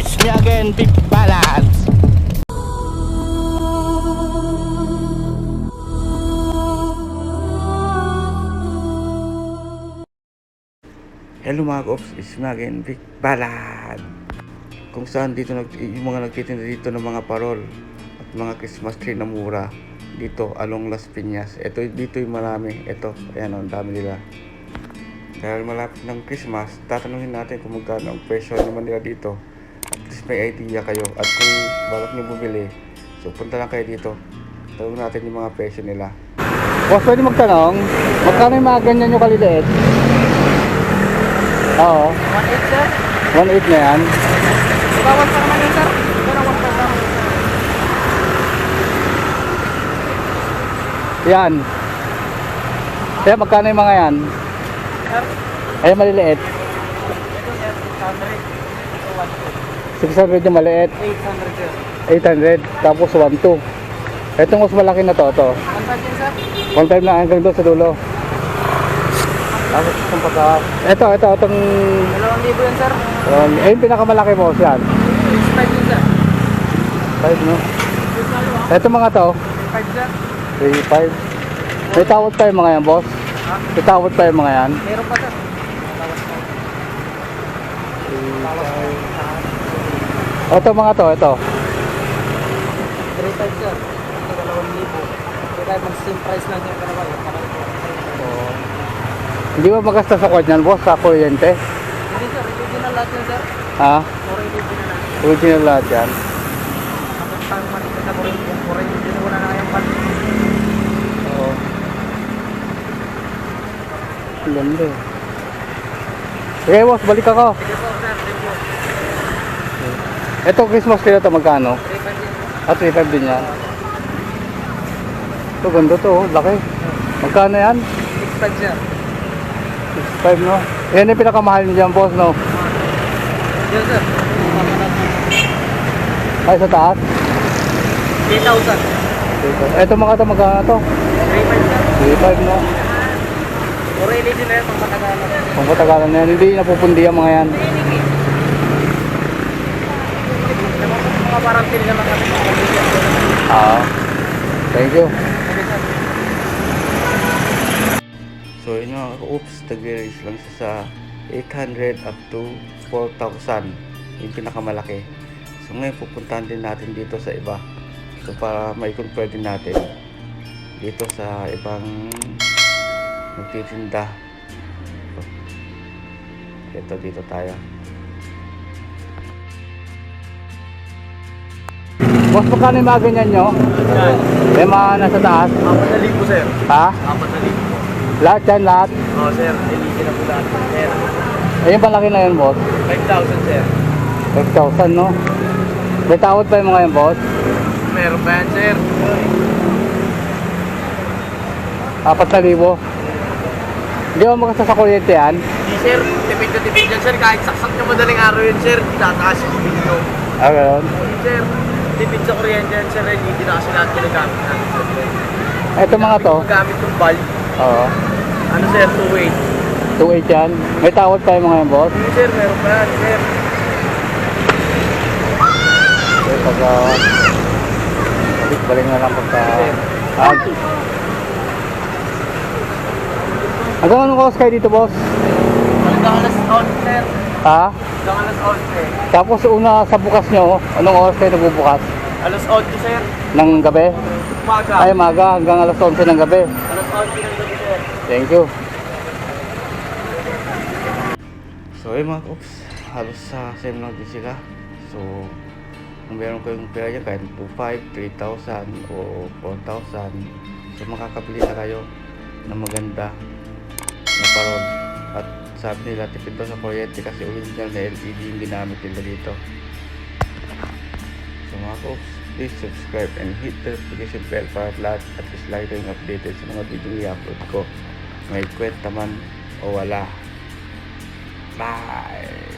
It's me again, Big Balance. Hello mga Ops, it's me again, Big Balad. Kung saan dito nag, yung mga nagtitinda dito ng mga parol at mga Christmas tree na mura dito along Las Piñas. Ito dito yung marami. Ito, ayan ang dami nila. Dahil malapit ng Christmas, tatanungin natin kung magkano ang presyo naman nila dito. May idea kayo. At kung balak nyo bumili, so punta lang kayo dito. Tanong natin yung mga presyo nila. Boss, pwede magtanong, magkano yung mga ganyan nyo kaliliit? Oo, 1.8 sir. 1.8 na yan. Bawal pa naman yun sir. Pero 1 pa naman. Yan. Kaya magkano yung mga yan? Sir, Ay, maliliit. ito sir, 600. Ito 1.2. 600 yung maliit. 800 sir. 800. Tapos 1.2. Itong mas malaki na to, to. 1.5 yun sir. 1.5 na hanggang doon sa dulo. Tapos itong pagka... Ito, ito, itong... 2,000 yun sir. Um, eh, yung pinakamalaki mo, yan. 6.5 yun sir. 5, no? Ito mga to, 5 sir. 3.5. May tawad pa yung mga yan, boss? Ha? May tawad pa yung mga yan? Meron pa sir. Bawas pa. Bawas pa. Ito mga to, ito. 3.5 sir. Ito 2,000. Kaya mag-same price lang yung dalawa. Yung kamay ko. Hindi ba magasta sa kwan yan, boss, sa kuryente? Hindi sir, original lahat yun sir. Ha? Original na lang. Original lahat yan. Kapag na wala na kayong pan. Oo. Ganda eh. Sige, boss, balik ako. Sige po sir, thank you. Ito, Christmas tree na to, magkano? 3.5 yun. Ah, 3.5 din yan. Ito, ganda to, oh, laki. Magkano yan? 6.5 sir. 6.5, no? Yan yung pinakamahal niyo dyan, boss, no? Yes sir. Ay, sa taas? 3,000. Ito mga to, magkano to? 3.5 sir. 3.5, no? Puro LED na yan pang matagalan. Kung patagalan na yan, hindi napupundi ang mga yan. Mga parang pili naman kami mga kaibigan. Ah, thank you. So yun nga, oops, nag-range lang siya sa 800 up to 4,000. Yung pinakamalaki. So ngayon pupuntahan din natin dito sa iba. So para mai-compare din natin dito sa ibang nagtitinda. So, ito dito tayo. Boss, magkano yung mga ganyan nyo? Yan. May mga nasa taas? Apat na libo sir. Ha? Apat na libo. Lahat yan, lahat? Oo oh, sir, LED na po lahat. Sir, Ayun, malaki na yun, boss. 5,000 sir. 5,000, no? May tawad pa yung mga yan, boss? Meron pa yan sir. Apat na libo. Hindi mo magkasta sa kuryente yan? Di sir, tipid na tipid yan sir. Kahit saksak nyo madaling araw yun sir, tataas yung nyo. Ah, gano'n. Di sir, tipid sa kuryente yan sir. LED na kasi lahat ginagamit natin sir. Ito mga to. Gamit ng bulb. Oo. Ano sir, 2.8. 2.8 yan. May tawad yung mga yan, boss? Hindi sir, meron pa yan sir. Okay, pagka... Balik, balik na lang pagka... Ah. Hanggang anong oras kayo dito, boss? Hanggang alas 11 sir. Ha? Hanggang alas 11. Tapos una sa bukas nyo, anong oras kayo nagbubukas? Alas 8 sir. Ng gabi? Umaga. Ay, maga hanggang alas 11 ng gabi. Alas 11 ng gabi sir. Thank you. So ayun mga oops, halos sa same lang din sila. So kung meron kayong pera dyan, kahit 2,500, 3,000 o 4,000, so makakabili na kayo ng maganda na parol. At sabi nila, tipid daw sa kuryente kasi original na LED yung ginamit nila dito. So mga oops, please subscribe and hit the notification bell para at lahat at least lagi kayong updated sa mga video i-upload ko. May kwenta man o wala. Bye.